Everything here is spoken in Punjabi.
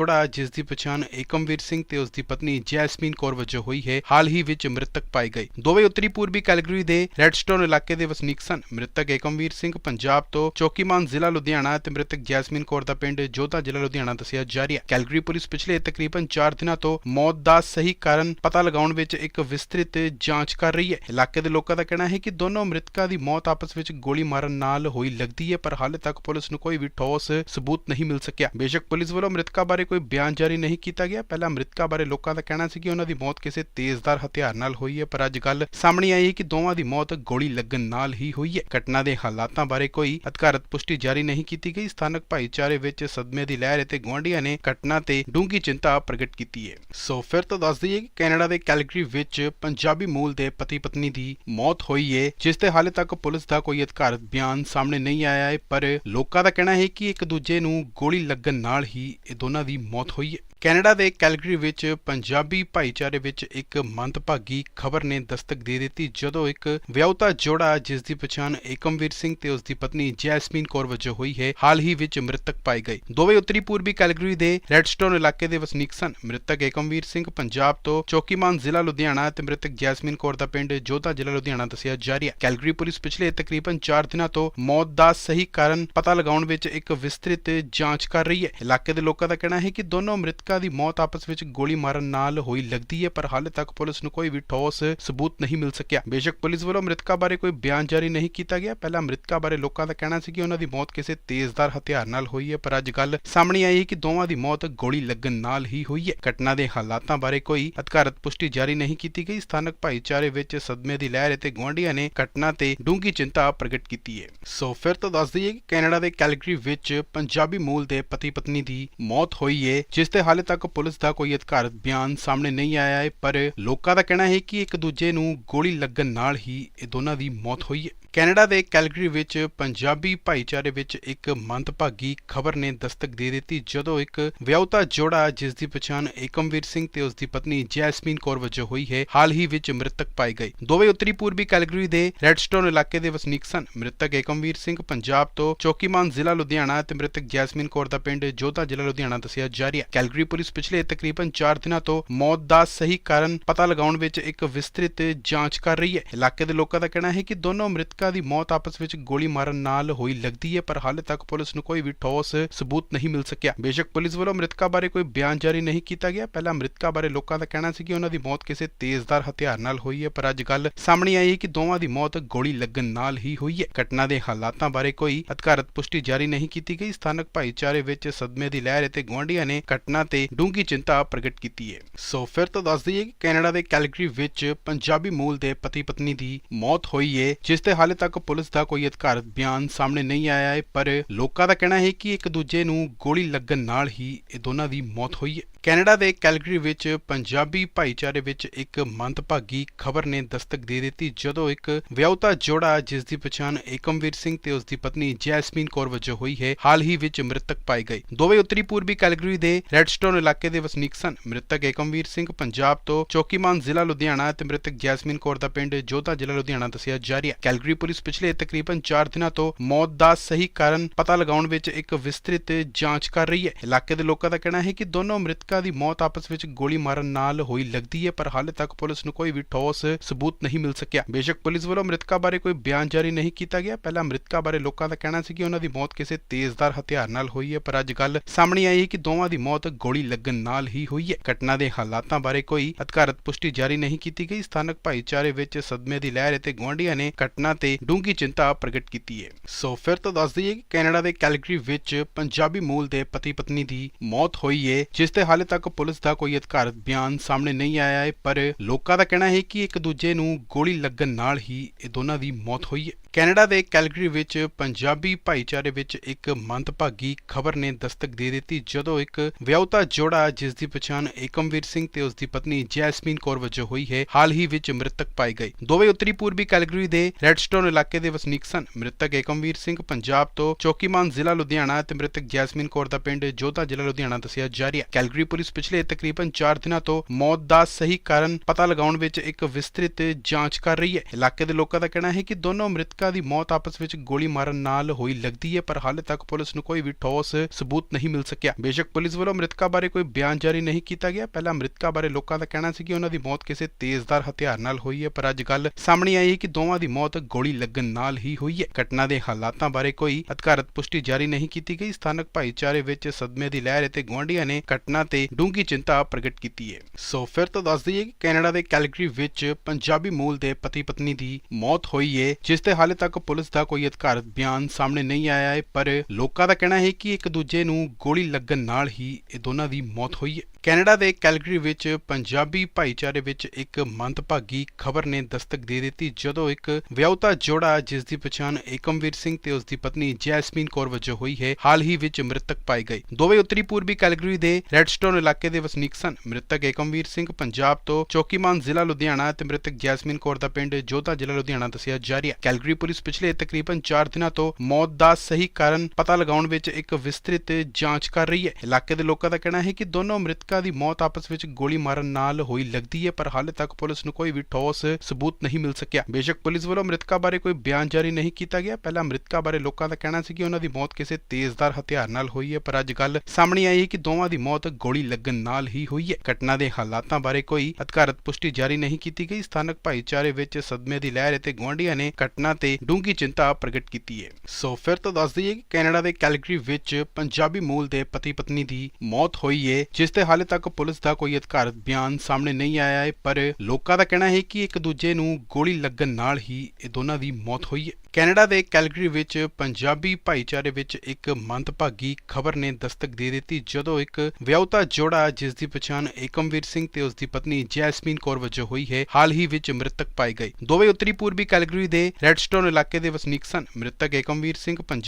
ਜੋੜਾ ਜਿਸ ਦੀ ਪਛਾਣ ਏਕਮਵੀਰ ਸਿੰਘ ਤੇ ਉਸ ਦੀ ਪਤਨੀ ਜੈਸਮੀਨ ਕੌਰ ਵਜੋਂ ਹੋਈ ਹੈ, ਹਾਲ ਹੀ ਵਿੱਚ ਮ੍ਰਿਤਕ ਪਾਏ ਗਏ। ਦੋਵੇਂ ਉੱਤਰੀ ਪੂਰਬੀ ਕੈਲਗਰੀ ਦੇ ਰੈਡਸਟੋਨ ਇਲਾਕੇ ਦੇ ਵਸਨੀਕ ਸਨ। ਮ੍ਰਿਤਕ ਏਕਮਵੀਰ ਸਿੰਘ ਪੰਜਾਬ ਤੋਂ ਚੌਕੀਮਾਨ ਜ਼ਿਲ੍ਹਾ ਲੁਧਿਆਣਾ ਤੇ ਮ੍ਰਿਤਕ ਜੈਸਮੀਨ ਕੌਰ ਦਾ ਪਿੰਡ ਜੋਧਾ ਜ਼ਿਲ੍ਹਾ ਲੁਧਿਆਣਾ ਦੱਸਿਆ ਜਾ ਰਿਹਾ ਕੈਲਗਰੀ ਪੁਲਿਸ ਪਿਛਲੇ ਤਕਰੀਬਨ 4 ਦਿਨਾਂ ਤੋਂ ਮੌਤ ਦਾ ਸਹੀ ਕਾਰਨ ਪਤਾ ਲਗਾਉਣ ਵਿੱਚ ਇੱਕ ਵਿਸਤ੍ਰਿਤ ਜਾਂਚ ਕਰ ਰਹੀ ਹੈ। ਇਲਾਕੇ ਦੇ ਲੋਕਾਂ ਦਾ ਕਹਿਣਾ ਹੈ ਕਿ ਦੋਨੋਂ ਮ੍ਰਿਤਕਾਂ ਦੀ ਮੌਤ ਆਪਸ ਵਿੱਚ ਗੋਲੀ ਮਾਰਨ ਨਾਲ ਹੋਈ ਲੱਗਦੀ ਹੈ, ਪਰ ਹਾਲੇ ਤੱਕ ਪੁਲਿਸ ਨੂੰ ਕੋਈ ਵੀ ਠੋਸ ਸਬੂਤ ਨਹੀਂ ਮਿਲ ਸਕਿਆ। ਬੇਸ਼ੱਕ ਪੁਲਿਸ ਵੱਲੋਂ ਮ੍ਰਿਤਕਾਂ ਬਾਰੇ ਕੋਈ ਬਿਆਨ ਜਾਰੀ ਨਹੀਂ ਕੀਤਾ ਗਿਆ। ਪਹਿਲਾਂ ਮ੍ਰਿਤਕਾਂ ਬਾਰੇ ਲੋਕਾਂ ਦਾ ਕਹਿਣਾ ਸੀ ਕਿ ਉਹਨਾਂ ਦੀ ਮੌਤ ਕਿਸੇ ਤੇਜ਼ਧਾਰ ਹਥਿਆਰ ਨਾਲ ਹੋਈ ਹੈ, ਪਰ ਅੱਜ ਗੱਲ ਸਾਹਮਣੇ ਆਈ ਹੈ ਕਿ ਦੋਵਾਂ ਦੀ ਮੌਤ ਗੋਲੀ ਲੱਗਣ ਨਾਲ ਹੀ ਹੋਈ ਹੈ। ਘਟਨਾ ਦੇ ਹਾਲਾਤਾਂ ਬਾਰੇ ਕੋਈ ਅਧਿਕਾਰਤ ਪੁਸ਼ਟੀ ਜਾਰੀ ਨਹੀਂ ਕੀਤੀ ਗਈ। ਸਥਾਨਕ ਭਾਈਚਾਰੇ ਵਿੱਚ ਸਦਮੇ ਦੀ ਲਹਿਰ ਅਤੇ ਗੁਆਂਢੀਆਂ ਨੇ ਘਟਨਾ ਤੇ ਡੂੰਘੀ ਚਿੰਤਾ ਪ੍ਰਗਟ ਕੀਤੀ ਹੈ। ਸੋ ਫਿਰ ਤੋਂ ਦੱਸ ਦਈਏ ਕਿ ਕੈਨੇਡਾ ਦੇ ਕੈਲਗਰੀ ਵਿੱਚ ਪੰਜਾਬੀ ਮੂਲ ਦੇ ਪਤੀ ਪਤਨੀ ਦੀ ਮੌਤ ਹੋਈ ਹੈ, ਜਿਸ ਤੇ ਹਾਲੇ ਤੱਕ ਪੁਲਿਸ ਦਾ ਕੋਈ ਅਧਿਕਾਰਤ ਬਿਆਨ ਸਾਹਮਣੇ ਨਹੀਂ ਆਇਆ ਹੈ, ਪਰ ਲੋਕਾਂ ਦਾ ਕਹਿਣਾ ਹੈ ਕਿ ਇੱਕ ਦੂਜੇ ਨੂੰ ਗੋਲੀ ਲੱਗਣ ਨਾਲ ਹੀ ਇਹ ਦੋਨਾਂ ਦੀ ਮੌਤ ਹੋਈ ਹੈ ਕੈਨੇਡਾ ਦੇ ਕੈਲਗਰੀ ਵਿੱਚ ਪੰਜਾਬੀ ਭਾਈਚਾਰੇ ਵਿੱਚ ਇੱਕ ਮੰਦਭਾਗੀ ਖਬਰ ਨੇ ਦਸਤਕ ਦੇ ਦਿੱਤੀ, ਜਦੋਂ ਇੱਕ ਵਿਆਹੁਤਾ ਜੋੜਾ ਜਿਸ ਦੀ ਪਛਾਣ ਏਕਮਵੀਰ ਸਿੰਘ ਤੇ ਉਸ ਦੀ ਪਤਨੀ ਜੈਸਮੀਨ ਕੌਰ ਵਜੋਂ ਹੋਈ ਹੈ, ਹਾਲ ਹੀ ਵਿੱਚ ਮ੍ਰਿਤਕ ਪਾਏ ਗਈ ਦੋਵੇਂ ਉੱਤਰੀ ਪੂਰਬੀ ਕੈਲਗਰੀ ਦੇ ਰੈਡਸਟੋਨ ਇਲਾਕੇ ਦੇ ਵਸਨੀਕ ਸਨ। ਮ੍ਰਿਤਕ ਏਕਮਵੀਰ ਸਿੰਘ ਪੰਜਾਬ ਤੋਂ ਚੌਕੀਮਾਨ ਜ਼ਿਲ੍ਹਾ ਲੁਧਿਆਣਾ ਤੇ ਮ੍ਰਿਤਕ ਜੈਸਮੀਨ ਕੌਰ ਦਾ ਪਿੰਡ ਜੋਧਾ ਜ਼ਿਲ੍ਹਾ ਲੁਧਿਆਣਾ ਦੱਸਿਆ ਜਾ ਰਿਹਾ ਕੈਲਗਰੀ ਪੁਲਿਸ ਪਿਛਲੇ ਤਕਰੀਬਨ 4 ਦਿਨਾਂ ਤੋਂ ਮੌਤ ਦਾ ਸਹੀ ਕਾਰਨ ਪਤਾ ਲਗਾਉਣ ਵਿੱਚ ਇੱਕ ਵਿਸਤ੍ਰਿਤ ਜਾਂਚ ਕਰ ਰਹੀ ਹੈ। ਇਲਾਕੇ ਦੇ ਲੋਕਾਂ ਦਾ ਕਹਿਣਾ ਹੈ ਕਿ ਦੋਨੋਂ ਮ੍ਰਿਤਕ ਦੀ ਮੌਤ ਆਪਸ ਵਿੱਚ ਗੋਲੀ ਮਾਰਨ ਨਾਲ ਹੋਈ ਲੱਗਦੀ ਹੈ, ਪਰ ਹਾਲੇ ਤੱਕ ਪੁਲਿਸ ਨੂੰ ਕੋਈ ਵੀ ਠੋਸ ਸਬੂਤ ਨਹੀਂ ਮਿਲ ਸਕਿਆ। ਬੇਸ਼ੱਕ ਪੁਲਿਸ ਵੱਲੋਂ ਮ੍ਰਿਤਕਾ ਬਾਰੇ ਕੋਈ ਬਿਆਨ ਜਾਰੀ ਨਹੀਂ ਕੀਤਾ ਗਿਆ। ਪਹਿਲਾਂ ਮ੍ਰਿਤਕਾ ਬਾਰੇ ਲੋਕਾਂ ਦਾ ਕਹਿਣਾ ਸੀ ਕਿ ਉਹਨਾਂ ਦੀ ਮੌਤ ਕਿਸੇ ਤੇਜ਼ਧਾਰ ਹਥਿਆਰ ਨਾਲ ਹੋਈ ਹੈ, ਪਰ ਅੱਜ ਗੱਲ ਸਾਹਮਣੇ ਆਈ ਹੈ ਕਿ ਦੋਵਾਂ ਦੀ ਮੌਤ ਗੋਲੀ ਲੱਗਣ ਨਾਲ ਹੀ ਹੋਈ ਹੈ। ਘਟਨਾ ਦੇ ਹਾਲਾਤਾਂ ਬਾਰੇ ਕੋਈ ਅਧਿਕਾਰਤ ਪੁਸ਼ਟੀ ਜਾਰੀ ਨਹੀਂ ਕੀਤੀ ਗਈ। ਸਥਾਨਕ ਭਾਈਚਾਰੇ ਵਿੱਚ ਸਦਮੇ ਦੀ ਲਹਿਰ ਅਤੇ ਗੁਆਂਢੀਆਂ ਨੇ ਘਟਨਾ ਤੇ ਡੂੰਘੀ ਚਿੰਤਾ ਪ੍ਰਗਟ ਕੀਤੀ ਹੈ। ਸੋ ਫਿਰ ਤੋਂ ਦੱਸ ਦਈਏ ਕਿ ਕੈਨੇਡਾ ਦੇ ਕੈਲਗਰੀ ਵਿੱਚ ਪੰਜਾਬੀ ਮੂਲ ਦੇ ਪਤੀ ਪਤਨੀ ਦੀ ਮੌਤ ਹੋਈ ਹੈ, ਜਿਸ ਤੇ ਹਾਲੇ ਤੱਕ ਪੁਲਿਸ ਦਾ ਕੋਈ ਅਧਿਕਾਰਤ ਬਿਆਨ ਸਾਹਮਣੇ ਨਹੀਂ ਆਇਆ ਹੈ, ਪਰ ਲੋਕਾਂ ਦਾ ਕਹਿਣਾ ਹੈ ਕਿ ਇੱਕ ਦੂਜੇ ਨੂੰ ਗੋਲੀ ਲੱਗਣ ਨਾਲ ਹੀ ਇਹ ਦੋਨਾਂ ਦੀ ਮੌਤ ਹੋਈ ਹੈ। ਕੈਨੇਡਾ ਦੇ ਕੈਲਗਰੀ ਵਿੱਚ ਪੰਜਾਬੀ ਭਾਈਚਾਰੇ ਵਿੱਚ ਇੱਕ ਮੰਦਭਾਗੀ ਖਬਰ ਨੇ ਦਸਤਕ ਦੇ ਦਿੱਤੀ, ਜਦੋਂ ਇੱਕ ਵਿਆਹੁਤਾ ਜੋੜਾ ਜਿਸ ਦੀ ਪਛਾਣ ਏਕਮਵੀਰ ਸਿੰਘ ਤੇ ਉਸ ਦੀ ਪਤਨੀ ਜੈਸਮੀਨ ਕੌਰ ਵਜੋਂ ਹੋਈ ਹੈ, ਹਾਲ ਹੀ ਵਿੱਚ ਮ੍ਰਿਤਕ ਪਾਏ ਗਈ ਦੋਵੇਂ ਉੱਤਰੀ ਪੂਰਬੀ ਕੈਲਗਰੀ ਦੇ ਰੈਡਸਟੋਨ ਇਲਾਕੇ ਦੇ ਵਸਨੀਕ ਸਨ। ਮ੍ਰਿਤਕ ਏਕਮਵੀਰ ਸਿੰਘ ਪੰਜਾਬ ਤੋਂ ਚੌਕੀਮਾਨ ਜ਼ਿਲ੍ਹਾ ਲੁਧਿਆਣਾ ਤੇ ਮ੍ਰਿਤਕ ਜੈਸਮੀਨ ਕੌਰ ਦਾ ਪਿੰਡ ਜੋਧਾ ਜ਼ਿਲ੍ਹਾ ਲੁਧਿਆਣਾ ਦੱਸਿਆ ਜਾ ਰਿਹਾ ਕੈਲਗਰੀ ਪੁਲਿਸ ਪਿਛਲੇ ਤਕਰੀਬਨ 4 ਦਿਨਾਂ ਤੋਂ ਮੌਤ ਦਾ ਸਹੀ ਕਾਰਨ ਪਤਾ ਲਗਾਉਣ ਵਿੱਚ ਇੱਕ ਵਿਸਤ੍ਰਿਤ ਜਾਂਚ ਕਰ ਰਹੀ ਹੈ। ਇਲਾਕੇ ਦੇ ਲੋਕਾਂ ਦਾ ਕਹਿਣਾ ਹੈ ਕਿ ਦੋਨੋਂ ਮ੍ਰਿਤਕਾਂ ਦੀ ਮੌਤ ਆਪਸ ਵਿੱਚ ਗੋਲੀ ਮਾਰਨ ਨਾਲ ਹੋਈ ਲੱਗਦੀ ਹੈ, ਪਰ ਹਾਲੇ ਤੱਕ ਪੁਲਿਸ ਨੂੰ ਕੋਈ ਵੀ ਠੋਸ ਸਬੂਤ ਨਹੀਂ ਮਿਲ ਸਕਿਆ। ਬੇਸ਼ੱਕ ਪੁਲਿਸ ਵੱਲੋਂ ਮ੍ਰਿਤਕਾਂ ਬਾਰੇ ਕੋਈ ਬਿਆਨ ਜਾਰੀ ਨਹੀਂ ਕੀਤਾ ਗਿਆ। ਪਹਿਲਾਂ ਮ੍ਰਿਤਕਾਂ ਬਾਰੇ ਲੋਕਾਂ ਦਾ ਕਹਿਣਾ ਸੀ ਕਿ ਉਹਨਾਂ ਦੀ ਮੌਤ ਕਿਸੇ ਤੇਜ਼ਦਾਰ ਹਥਿਆਰ ਨਾਲ ਹੋਈ ਹੈ, ਪਰ ਅੱਜ ਗੱਲ ਸਾਹਮਣੇ ਆਈ ਹੈ ਕਿ ਦੋਵਾਂ ਦੀ ਮੌਤ ਗੋਲੀ ਲੱਗਣ ਨਾਲ ਹੀ ਹੋਈ ਹੈ। ਘਟਨਾ ਦੇ ਹਾਲਾਤਾਂ ਬਾਰੇ ਕੋਈ ਅਧਿਕਾਰਤ ਪੁਸ਼ਟੀ ਜਾਰੀ ਨਹੀਂ ਕੀਤੀ ਗਈ। ਸਥਾਨਕ ਭਾਈਚਾਰੇ ਵਿੱਚ ਸਦਮੇ ਦੀ ਲਹਿਰ ਅਤੇ ਗੁਆਂਢੀਆਂ ਨੇ ਘਟਨਾ ਤੇ ਡੂੰਘੀ ਚਿੰਤਾ ਪ੍ਰਗਟ ਕੀਤੀ ਹੈ। ਸੋ ਫਿਰ ਤੋਂ ਦੱਸ ਦਈਏ ਕਿ ਕੈਨੇਡਾ ਦੇ ਕੈਲਗਰੀ ਵਿੱਚ ਪੰਜਾਬੀ ਮੂਲ ਦੇ ਪਤੀ ਪਤਨੀ ਦੀ ਮੌਤ ਹੋਈ ਹੈ, ਜਿਸ ਤੇ ਹਾਲੇ ਤੱਕ ਪੁਲਿਸ ਦਾ ਕੋਈ ਅਧਿਕਾਰਤ ਬਿਆਨ ਸਾਹਮਣੇ ਨਹੀਂ ਆਇਆ ਹੈ, ਪਰ ਲੋਕਾਂ ਦਾ ਕਹਿਣਾ ਹੈ ਕਿ ਇੱਕ ਦੂਜੇ ਨੂੰ ਗੋਲੀ ਲੱਗਣ ਨਾਲ ਹੀ ਇਹ ਦੋਨਾਂ ਦੀ ਮੌਤ ਹੋਈ ਹੈ। ਕੈਨੇਡਾ ਦੇ ਕੈਲਗਰੀ ਵਿੱਚ ਪੰਜਾਬੀ ਭਾਈਚਾਰੇ ਵਿੱਚ ਇੱਕ ਮੰਦਭਾਗੀ ਖਬਰ ਨੇ ਦਸਤਕ ਦੇ ਦਿੱਤੀ, ਜਦੋਂ ਇੱਕ ਵਿਆਹੁਤਾ ਜੋੜਾ ਜਿਸ ਦੀ ਪਛਾਣ ਏਕਮਵੀਰ ਸਿੰਘ ਤੇ ਉਸ ਦੀ ਪਤਨੀ ਜੈਸਮੀਨ ਕੌਰ ਵਜੋਂ ਹੋਈ ਹੈ, ਹਾਲ ਹੀ ਵਿੱਚ ਮ੍ਰਿਤਕ ਪਾਏ ਗਏ। ਦੋਵੇਂ ਉੱਤਰੀ ਪੂਰਬੀ ਕੈਲਗਰੀ ਦੇ ਰੈਡਸਟੋਨ ਇਲਾਕੇ ਦੇ ਵਸਨੀਕ ਸਨ। ਮ੍ਰਿਤਕ ਏਕਮਵੀਰ ਸਿੰਘ ਪੰਜਾਬ ਤੋਂ ਚੌਕੀਮਾਨ ਜ਼ਿਲ੍ਹਾ ਲੁਧਿਆਣਾ ਤੇ ਮ੍ਰਿਤਕ ਜੈਸਮੀਨ ਕੌਰ ਦਾ ਪਿੰਡ ਜੋਧਾ ਜ਼ਿਲ੍ਹਾ ਲੁਧਿਆਣਾ ਦੱਸਿਆ ਜਾ ਰਿਹਾ ਕੈਲਗਰੀ ਪੁਲਿਸ ਪਿਛਲੇ ਤਕਰੀਬਨ 4 ਦਿਨਾਂ ਤੋਂ ਮੌਤ ਦਾ ਸਹੀ ਕਾਰਨ ਪਤਾ ਲਗਾਉਣ ਵਿੱਚ ਇੱਕ ਵਿਸਤ੍ਰਿਤ ਜਾਂਚ ਕਰ ਰਹੀ ਹੈ। ਇਲਾਕੇ ਦੇ ਲੋਕਾਂ ਦਾ ਕਹਿਣਾ ਹੈ ਕਿ ਦੋਨੋਂ ਮ੍ਰਿਤਕਾਂ ਦੀ ਮੌਤ ਆਪਸ ਵਿੱਚ ਗੋਲੀ ਮਾਰਨ ਨਾਲ ਹੋਈ ਲੱਗਦੀ ਹੈ, ਪਰ ਹਾਲੇ ਤੱਕ ਪੁਲਿਸ ਨੂੰ ਕੋਈ ਵੀ ਠੋਸ ਸਬੂਤ ਨਹੀਂ ਮਿਲ ਸਕਿਆ। ਬੇਸ਼ੱਕ ਪੁਲਿਸ ਵੱਲੋਂ ਮ੍ਰਿਤਕਾਂ ਬਾਰੇ ਕੋਈ ਬਿਆਨ ਜਾਰੀ ਨਹੀਂ ਕੀਤਾ ਗਿਆ। ਪਹਿਲਾਂ ਮ੍ਰਿਤਕਾਂ ਬਾਰੇ ਲੋਕਾਂ ਦਾ ਕਹਿਣਾ ਸੀ ਕਿ ਉਹਨਾਂ ਦੀ ਮੌਤ ਕਿਸੇ ਤੇਜ਼ਦਾਰ ਹਥਿਆਰ ਨਾਲ ਹੋਈ ਹੈ, ਪਰ ਅੱਜ ਗੱਲ ਸਾਹਮਣੇ ਆਈ ਹੈ ਕਿ ਦੋਵਾਂ ਦੀ ਮੌਤ ਗੋਲੀ ਲੱਗਣ ਨਾਲ ਹੀ ਹੋਈ ਹੈ। ਘਟਨਾ ਦੇ ਹਾਲਾਤਾਂ ਬਾਰੇ ਕੋਈ ਅਧਿਕਾਰਤ ਪੁਸ਼ਟੀ ਜਾਰੀ ਨਹੀਂ ਕੀਤੀ ਗਈ। ਸਥਾਨਕ ਭਾਈਚਾਰੇ ਵਿੱਚ ਸਦਮੇ ਦੀ ਲਹਿਰ ਅਤੇ ਗੁਆਂਢੀਆਂ ਨੇ ਘਟਨਾ ਤੇ ਡੂੰਘੀ ਚਿੰਤਾ ਪ੍ਰਗਟ ਕੀਤੀ ਹੈ। ਸੋ ਫਿਰ ਤੋਂ ਦੱਸ ਦਈਏ ਕਿ ਕੈਨੇਡਾ ਦੇ ਕੈਲਗਰੀ ਵਿੱਚ ਪੰਜਾਬੀ ਮੂਲ ਦੇ ਪਤੀ ਪਤਨੀ ਦੀ ਮੌਤ ਹੋਈ ਹੈ, ਜਿਸ ਤੇ ਹਾਲੇ ਤੱਕ ਪੁਲਿਸ ਦਾ ਕੋਈ ਅਧਿਕਾਰਤ ਬਿਆਨ ਸਾਹਮਣੇ ਨਹੀਂ ਆਇਆ ਹੈ। ਪਰ ਲੋਕਾਂ ਦਾ ਕਹਿਣਾ ਹੈ ਕਿ ਇੱਕ ਦੂਜੇ ਨੂੰ ਗੋਲੀ ਲੱਗਣ ਨਾਲ ਹੀ ਇਹ ਦੋਨਾਂ ਦੀ ਮੌਤ ਹੋਈ ਹੈ। ਕੈਨੇਡਾ ਦੇ ਕੈਲਗਰੀ ਵਿੱਚ ਪੰਜਾਬੀ ਭਾਈਚਾਰੇ ਵਿੱਚ ਇੱਕ ਮੰਦਭਾਗੀ ਖਬਰ ਨੇ ਦਸਤਕ ਦੇ ਦਿੱਤੀ, ਜਦੋਂ ਇੱਕ ਵਿਆਹੁਤਾ ਜੋੜਾ ਜਿਸ ਦੀ ਪਛਾਣ ਏਕਮਵੀਰ ਸਿੰਘ ਤੇ ਉਸ ਦੀ ਪਤਨੀ ਜੈਸਮੀਨ ਕੌਰ ਵਜੋਂ ਹੋਈ ਹੈ, ਹਾਲ ਹੀ ਵਿੱਚ ਮ੍ਰਿਤਕ ਪਾਈ ਗਈ ਦੋਵੇਂ ਉੱਤਰੀ ਪੂਰਬੀ ਕੈਲਗਰੀ ਦੇ ਰੈਡਸਟੋਨ ਇਲਾਕੇ ਦੇ ਵਸਨੀਕ ਸਨ। ਮ੍ਰਿਤਕ ਏਕਮਵੀਰ ਸਿੰਘ ਪੰਜਾਬ ਤੋਂ ਚੌਕੀਮਾਨ ਜ਼ਿਲ੍ਹਾ ਲੁਧਿਆਣਾ ਤੇ ਮ੍ਰਿਤਕ ਜੈਸਮੀਨ ਕੌਰ ਦਾ ਪਿੰਡ ਜੋਧਾ ਜ਼ਿਲ੍ਹਾ ਲੁਧਿਆਣਾ ਦੱਸਿਆ ਜਾ ਰਿਹਾ ਕੈਲਗਰੀ ਪੁਲਿਸ ਪਿਛਲੇ ਤਕਰੀਬਨ 4 ਦਿਨਾਂ ਤੋਂ ਮੌਤ ਦਾ ਸਹੀ ਕਾਰਨ ਪਤਾ ਲਗਾਉਣ ਵਿੱਚ ਇੱਕ ਵਿਸਤ੍ਰਿਤ ਜਾਂਚ ਕਰ ਰਹੀ ਹੈ। ਇਲਾਕੇ ਦੇ ਲੋਕਾਂ ਦਾ ਕਹਿਣਾ ਹੈ ਕਿ ਦੋਨੋਂ ਮ੍ਰਿਤਕ ਮ੍ਰਿਤਕਾਂ ਦੀ ਮੌਤ ਆਪਸ ਵਿੱਚ ਗੋਲੀ ਮਾਰਨ ਨਾਲ ਹੋਈ ਲੱਗਦੀ ਹੈ, ਪਰ ਹਾਲੇ ਤੱਕ ਪੁਲਿਸ ਨੂੰ ਕੋਈ ਵੀ ਠੋਸ ਸਬੂਤ ਨਹੀਂ ਮਿਲ ਸਕਿਆ। ਬੇਸ਼ੱਕ ਪੁਲਿਸ ਵੱਲੋਂ ਮ੍ਰਿਤਕਾਂ ਬਾਰੇ ਕੋਈ ਬਿਆਨ ਜਾਰੀ ਨਹੀਂ ਕੀਤਾ ਗਿਆ। ਪਹਿਲਾਂ ਮ੍ਰਿਤਕਾਂ ਬਾਰੇ ਲੋਕਾਂ ਦਾ ਕਹਿਣਾ ਸੀ ਕਿ ਉਹਨਾਂ ਦੀ ਮੌਤ ਕਿਸੇ ਤੇਜ਼ਧਾਰ ਹਥਿਆਰ ਨਾਲ ਹੋਈ ਹੈ, ਪਰ ਅੱਜ ਗੱਲ ਸਾਹਮਣੇ ਆਈ ਹੈ ਕਿ ਦੋਵਾਂ ਦੀ ਮੌਤ ਗੋਲੀ ਲੱਗਣ ਨਾਲ ਹੀ ਹੋਈ ਹੈ। ਘਟਨਾ ਦੇ ਹਾਲਾਤਾਂ ਬਾਰੇ ਕੋਈ ਅਧਿਕਾਰਤ ਪੁਸ਼ਟੀ ਜਾਰੀ ਨਹੀਂ ਕੀਤੀ ਗਈ। ਸਥਾਨਕ ਭਾਈਚਾਰੇ ਵਿੱਚ ਸਦਮੇ ਦੀ ਲਹਿਰ ਅਤੇ ਗੁਆਂਢੀਆਂ ਨੇ ਘਟਨਾ ਤੇ ਡੂੰਘੀ ਚਿੰਤਾ ਪ੍ਰਗਟ ਕੀਤੀ ਹੈ। ਸੋ ਫਿਰ ਤੋਂ ਦੱਸ ਦਈਏ ਕਿ ਕੈਨੇਡਾ ਦੇ ਕੈਲਗਰੀ ਵਿੱਚ ਪੰਜਾਬੀ ਮੂਲ ਦੇ ਪਤੀ ਪਤਨੀ ਦੀ ਮੌਤ ਹੋਈ ਹੈ, ਜਿਸ ਤੇ ਹਾਲੇ ਤੱਕ ਪੁਲਿਸ ਦਾ ਕੋਈ ਅਧਿਕਾਰਤ ਬਿਆਨ ਸਾਹਮਣੇ ਨਹੀਂ ਆਇਆ ਹੈ, ਪਰ ਲੋਕਾਂ ਦਾ ਕਹਿਣਾ ਹੈ ਕਿ ਇੱਕ ਦੂਜੇ ਨੂੰ ਗੋਲੀ ਲੱਗਣ ਨਾਲ ਹੀ ਇਹ ਦੋਨਾਂ ਦੀ ਮੌਤ ਹੋਈ ਹੈ। ਕੈਨੇਡਾ ਦੇ ਕੈਲਗਰੀ ਵਿੱਚ ਪੰਜਾਬੀ ਭਾਈਚਾਰੇ ਵਿੱਚ ਇੱਕ ਮੰਦਭਾਗੀ ਖਬਰ ਨੇ ਦਸਤਕ ਦੇ ਦਿੱਤੀ, ਜਦੋਂ ਇੱਕ ਵਿਆਹੁਤਾ ਜੋੜਾ ਜਿਸ ਦੀ ਪਛਾਣ ਏਕਮਵੀਰ ਸਿੰਘ ਤੇ ਉਸ ਦੀ ਪਤਨੀ ਜੈਸਮੀਨ ਕੌਰ ਵਜੋਂ ਹੋਈ ਹੈ, ਹਾਲ ਹੀ ਵਿੱਚ ਮ੍ਰਿਤਕ ਪਾਏ ਗਏ। ਦੋਵੇਂ ਉੱਤਰੀ ਪੂਰਬੀ ਕੈਲਗਰੀ ਦੇ ਰੈਡਸਟੋਨ ਇਲਾਕੇ ਦੇ ਵਸਨੀਕ ਸਨ। ਮ੍ਰਿਤਕ ਏਕਮਵੀਰ ਸਿੰਘ ਪੰਜਾਬ ਤੋਂ ਚੌਕੀਮਾਨ ਜ਼ਿਲ੍ਹਾ ਲੁਧਿਆਣਾ ਤੇ ਮ੍ਰਿਤਕ ਜੈਸਮੀਨ ਕੌਰ ਦਾ ਪਿੰਡ ਜੋਧਾ ਜ਼ਿਲ੍ਹਾ ਲੁਧਿਆਣਾ ਦੱਸਿਆ ਜਾ ਰਿਹਾ ਕੈਲਗਰੀ ਪੁਲਿਸ ਪਿਛਲੇ ਤਕਰੀਬਨ 4 ਦਿਨਾਂ ਤੋਂ ਮੌਤ ਦਾ ਸਹੀ ਕਾਰਨ ਪਤਾ ਲਗਾਉਣ ਵਿੱਚ ਇੱਕ ਵਿਸਤ੍ਰਿਤ ਜਾਂਚ ਕਰ ਰਹੀ ਹੈ। ਇਲਾਕੇ ਦੇ ਲੋਕਾਂ ਦਾ ਕਹਿਣਾ ਹੈ ਕਿ ਦੋਨੋਂ ਮ੍ਰਿਤਕਾਂ ਦੀ ਮੌਤ ਆਪਸ ਵਿੱਚ ਗੋਲੀ ਮਾਰਨ ਨਾਲ ਹੋਈ ਲੱਗਦੀ ਹੈ, ਪਰ ਹਾਲੇ ਤੱਕ ਪੁਲਿਸ ਨੂੰ ਕੋਈ ਵੀ ਠੋਸ ਸਬੂਤ ਨਹੀਂ ਮਿਲ ਸਕਿਆ। ਬੇਸ਼ੱਕ ਪੁਲਿਸ ਵੱਲੋਂ ਮ੍ਰਿਤਕਾਂ ਬਾਰੇ ਕੋਈ ਬਿਆਨ ਜਾਰੀ ਨਹੀਂ ਕੀਤਾ ਗਿਆ। ਪਹਿਲਾਂ ਮ੍ਰਿਤਕਾਂ ਬਾਰੇ ਲੋਕਾਂ ਦਾ ਕਹਿਣਾ ਸੀ ਕਿ ਉਹਨਾਂ ਦੀ ਮੌਤ ਕਿਸੇ ਤੇਜ਼ਦਾਰ ਹਥਿਆਰ ਨਾਲ ਹੋਈ ਹੈ, ਪਰ ਅੱਜ ਗੱਲ ਸਾਹਮਣੇ ਆਈ ਹੈ ਕਿ ਦੋਵਾਂ ਦੀ ਮੌਤ ਗੋਲੀ ਲੱਗਣ ਨਾਲ ਹੀ ਹੋਈ ਹੈ। ਘਟਨਾ ਦੇ ਹਾਲਾਤਾਂ ਬਾਰੇ ਕੋਈ ਅਧਿਕਾਰਤ ਪੁਸ਼ਟੀ ਜਾਰੀ ਨਹੀਂ ਕੀਤੀ ਗਈ। ਸਥਾਨਕ ਭਾਈਚਾਰੇ ਵਿੱਚ ਸਦਮੇ ਦੀ ਲਹਿਰ ਅਤੇ ਗੁਆਂਢੀਆਂ ਨੇ ਘਟਨਾ ਤੇ ਡੂੰਘੀ ਚਿੰਤਾ ਪ੍ਰਗਟ ਕੀਤੀ ਹੈ। ਸੋ ਫਿਰ ਤੋਂ ਦੱਸ ਦਈਏ ਕਿ ਕੈਨੇਡਾ ਦੇ ਕੈਲਗਰੀ ਵਿੱਚ ਪੰਜਾਬੀ ਮੂਲ ਦੇ ਪਤੀ ਪਤਨੀ ਦੀ ਮੌਤ ਹੋਈ ਹੈ, ਜਿਸ ਤੇ ਹਾਲੇ ਤੱਕ ਪੁਲਿਸ ਦਾ ਕੋਈ ਅਧਿਕਾਰਤ ਬਿਆਨ ਸਾਹਮਣੇ ਨਹੀਂ ਆਇਆ ਹੈ, ਪਰ ਲੋਕਾਂ ਦਾ ਕਹਿਣਾ ਹੈ ਕਿ ਇੱਕ ਦੂਜੇ ਨੂੰ ਗੋਲੀ ਲੱਗਣ ਨਾਲ ਹੀ ਇਹ ਦੋਨਾਂ ਦੀ ਮੌਤ ਹੋਈ ਹੈ। ਕੈਨੇਡਾ ਦੇ ਕੈਲਗਰੀ ਵਿੱਚ ਪੰਜਾਬੀ ਭਾਈਚਾਰੇ ਵਿੱਚ ਇੱਕ ਮੰਦਭਾਗੀ ਖਬਰ ਨੇ ਦਸਤਕ ਦੇ ਦਿੱਤੀ, ਜਦੋਂ ਇੱਕ ਵਿਆਹੁਤਾ ਜੋੜਾ ਜਿਸ ਦੀ ਪਛਾਣ ਏਕਮਵੀਰ ਸਿੰਘ ਤੇ ਉਸ ਦੀ ਪਤਨੀ ਜੈਸਮੀਨ ਕੌਰ ਵਜੋਂ ਹੋਈ ਹੈ, ਹਾਲ ਹੀ ਵਿੱਚ ਮ੍ਰਿਤਕ ਪਾਏ ਗਈ ਦੋਵੇਂ ਉੱਤਰੀ ਪੂਰਬੀ ਕੈਲਗਰੀ ਦੇ ਰੈਡਸਟੋਨ ਇਲਾਕੇ ਦੇ ਵਸਨੀਕ ਸਨ। ਮ੍ਰਿਤਕ ਏਕਮਵੀਰ ਸਿੰਘ ਪੰਜ